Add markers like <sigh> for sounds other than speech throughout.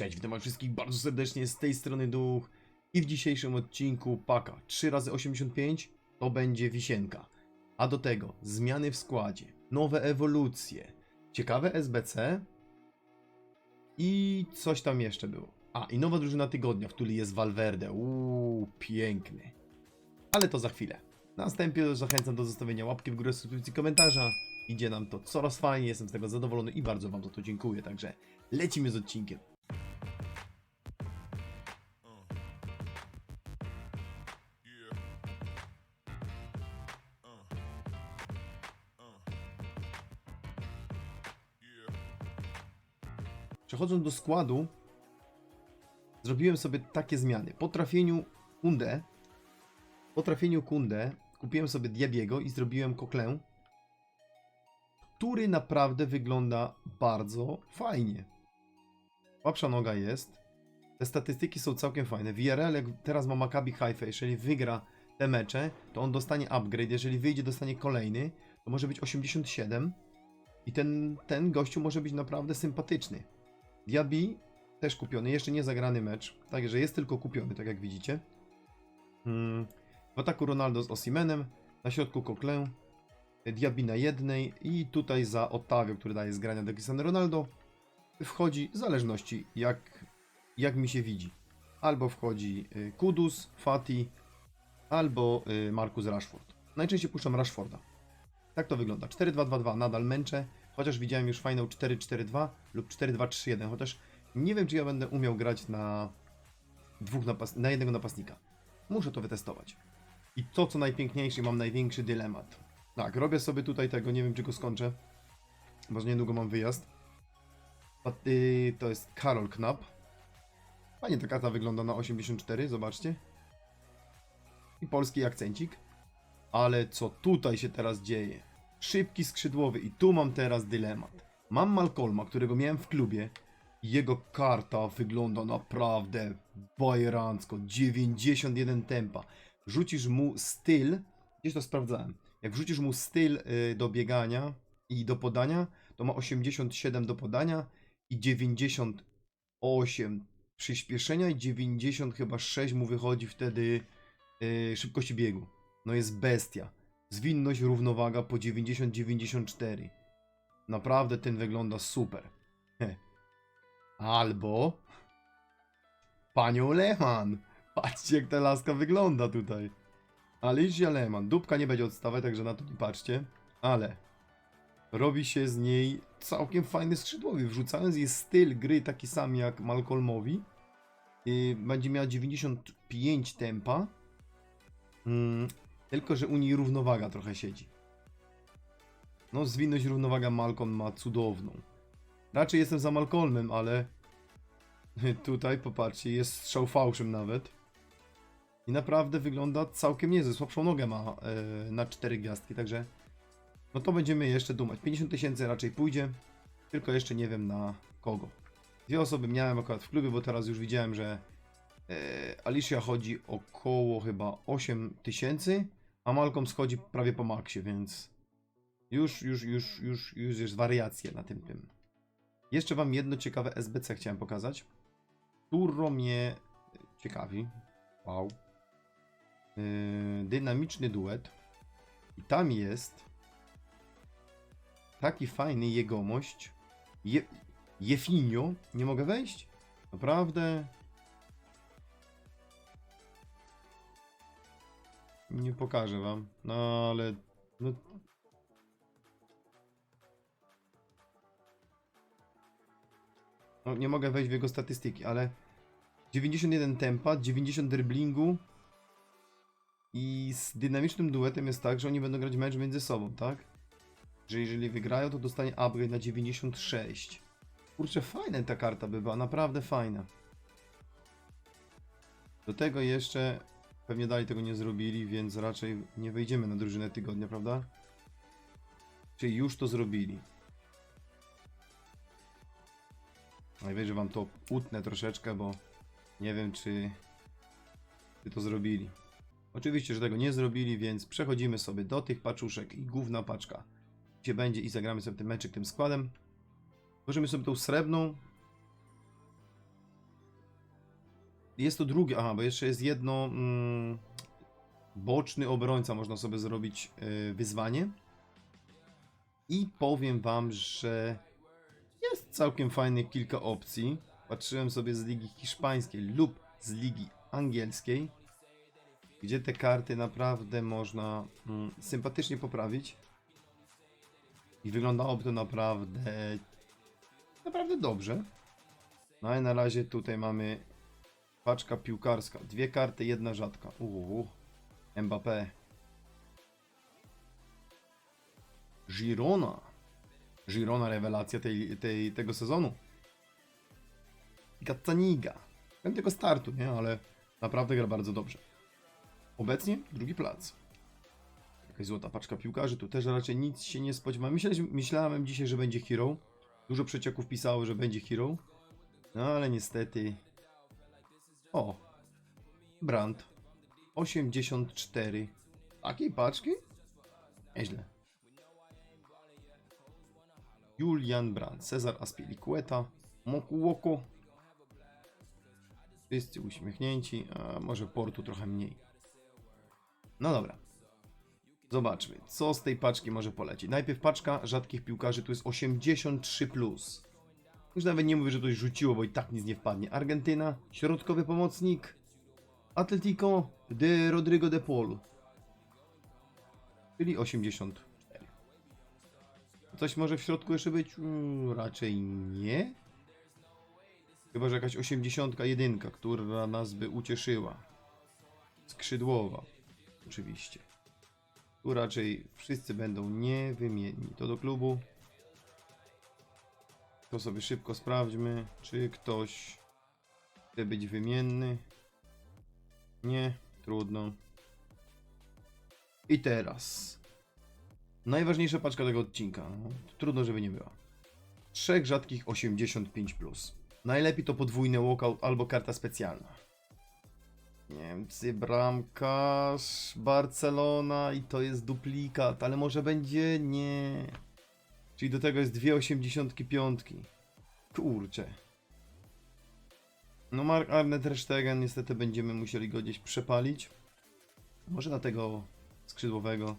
Cześć, witam wszystkich bardzo serdecznie z tej strony Duch i w dzisiejszym odcinku paka 3 razy 85 to będzie wisienka. A do tego zmiany w składzie, nowe ewolucje, ciekawe SBC i coś tam jeszcze było. A, i nowa drużyna tygodnia, w której jest Valverde. Uuu, piękny. Ale to za chwilę. Na wstępie zachęcam do zostawienia łapki w górę, subskrypcji, komentarza. Idzie nam to coraz fajnie, jestem z tego zadowolony i bardzo Wam za to dziękuję. Także lecimy z odcinkiem. Przechodząc do składu, zrobiłem sobie takie zmiany. Po trafieniu Kunde, po trafieniu Kunde kupiłem sobie Diabiego i zrobiłem Koklę, który naprawdę wygląda bardzo fajnie. Łapsza noga jest. Te statystyki są całkiem fajne. VRL, jak teraz ma Maccabi Haifa, jeżeli wygra te mecze, to on dostanie upgrade. Jeżeli wyjdzie, dostanie kolejny, to może być 87. I ten, ten gościu może być naprawdę sympatyczny. Diaby też kupiony, jeszcze nie zagrany mecz, także jest tylko kupiony, tak jak widzicie. Hmm. W ataku Ronaldo z Osimenem, na środku Coquelin, Diaby na jednej i tutaj za Otavio, który daje zgrania do Cristiano Ronaldo, wchodzi w zależności jak, jak mi się widzi. Albo wchodzi y, Kudus, Fati, albo y, Marcus Rashford. Najczęściej puszczam Rashforda. Tak to wygląda. 4-2-2-2 nadal męczę, chociaż widziałem już fajną 4-4-2 lub 4-2-3-1, chociaż nie wiem, czy ja będę umiał grać na dwóch napas na jednego napastnika. Muszę to wytestować. I to, co najpiękniejsze, mam największy dylemat. Tak, robię sobie tutaj tego, nie wiem, czy go skończę, bo niedługo mam wyjazd. To jest Karol Knapp. Fajnie ta karta wygląda na 84, zobaczcie. I polski akcencik. Ale co tutaj się teraz dzieje? Szybki skrzydłowy i tu mam teraz dylemat. Mam Malcolma, którego miałem w klubie. Jego karta wygląda naprawdę bajerancko. 91 tempa. Rzucisz mu styl, gdzieś to sprawdzałem. Jak wrzucisz mu styl y, do biegania i do podania, to ma 87 do podania i 98 przyspieszenia i 90 chyba 6 mu wychodzi wtedy y, szybkości biegu. No jest bestia. Zwinność, równowaga po 90-94. Naprawdę ten wygląda super. Albo panią Lehmann. Patrzcie jak ta laska wygląda tutaj. Alicia Lehmann. Dupka nie będzie odstawać, także na to nie patrzcie. Ale robi się z niej całkiem fajny skrzydłowy. Wrzucając jej styl gry taki sam jak Malcolmowi. Yy, będzie miała 95 tempa. Tylko, że u niej równowaga trochę siedzi. No, zwinność równowaga Malcolm ma cudowną. Raczej jestem za Malcolmem, ale <laughs> tutaj, popatrzcie, jest strzał fałszem nawet. I naprawdę wygląda całkiem niezłe. Słabszą nogę ma e, na 4 gwiazdki, także no to będziemy jeszcze dumać. 50 tysięcy raczej pójdzie, tylko jeszcze nie wiem na kogo. Dwie osoby miałem akurat w klubie, bo teraz już widziałem, że e, Alicia chodzi około chyba 8 tysięcy, a Malcolm schodzi prawie po maksie, więc już, już, już, już, już jest wariacja na tym tym. Jeszcze wam jedno ciekawe SBC chciałem pokazać, które mnie ciekawi. Wow. Yy, dynamiczny duet. I tam jest taki fajny jegomość. Je, Jefinio. Nie mogę wejść? Naprawdę? Nie pokażę wam. No ale... No... No, nie mogę wejść w jego statystyki, ale 91 tempa, 90 driblingu i z dynamicznym duetem jest tak, że oni będą grać mecz między sobą, tak? Że jeżeli wygrają, to dostanie upgrade na 96. Kurczę, fajna ta karta by była, naprawdę fajna. Do tego jeszcze pewnie dalej tego nie zrobili, więc raczej nie wejdziemy na drużynę tygodnia, prawda? Czyli już to zrobili. Najwyżej wam to utnę troszeczkę, bo nie wiem, czy, czy to zrobili. Oczywiście, że tego nie zrobili, więc przechodzimy sobie do tych paczuszek i główna paczka, gdzie będzie i zagramy sobie ten meczek tym składem. Tworzymy sobie tą srebrną. Jest to drugie, aha, bo jeszcze jest jedno mm, boczny obrońca, można sobie zrobić y, wyzwanie. I powiem wam, że jest całkiem fajnych kilka opcji. Patrzyłem sobie z ligi hiszpańskiej lub z ligi angielskiej, gdzie te karty naprawdę można mm, sympatycznie poprawić. I wyglądałoby to naprawdę naprawdę dobrze. No ale na razie tutaj mamy paczka piłkarska. Dwie karty, jedna rzadka. Uuu, Mbappé. Girona. Girona rewelacja tej, tej, tego sezonu. Gazzaniga. Ten tylko startu, nie? Ale naprawdę gra bardzo dobrze. Obecnie drugi plac. Jakaś złota paczka piłkarzy, tu też raczej nic się nie spodziewałem. Myślałem, myślałem dzisiaj, że będzie Hero. Dużo przecieków pisało, że będzie Hero. No ale niestety. O! Brand. 84. Takiej paczki? Nieźle. Julian Brand, Cezar Aspilicueta, Mokułoko. Wszyscy uśmiechnięci, a może portu trochę mniej. No dobra. Zobaczmy, co z tej paczki może polecieć. Najpierw paczka rzadkich piłkarzy, tu jest 83+. Plus. Już nawet nie mówię, że coś rzuciło, bo i tak nic nie wpadnie. Argentyna, środkowy pomocnik. Atletico de Rodrigo de Paul. Czyli 84. Coś może w środku jeszcze być? Mm, raczej nie. Chyba, że jakaś 81, która nas by ucieszyła. Skrzydłowa. Oczywiście. Tu raczej wszyscy będą niewymienni. To do klubu. To sobie szybko sprawdźmy, czy ktoś chce być wymienny. Nie, trudno. I teraz. Najważniejsza paczka tego odcinka. No, trudno, żeby nie była. Trzech rzadkich 85. Plus. Najlepiej to podwójny walkout albo karta specjalna. Niemcy, bramkarz, Barcelona i to jest duplikat, ale może będzie nie. Czyli do tego jest dwie 85. Kurczę. No Mark Arne Ter Stegen niestety będziemy musieli go gdzieś przepalić. Może na tego skrzydłowego.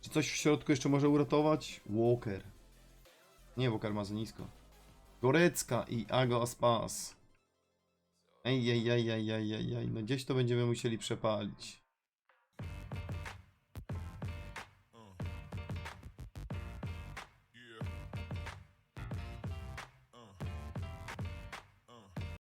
Czy coś w środku jeszcze może uratować? Walker. Nie, Walker ma za nisko. Gorecka i Ago Aspas. Ej, ej, ej, ej, ej, ej, ej, no gdzieś to będziemy musieli przepalić.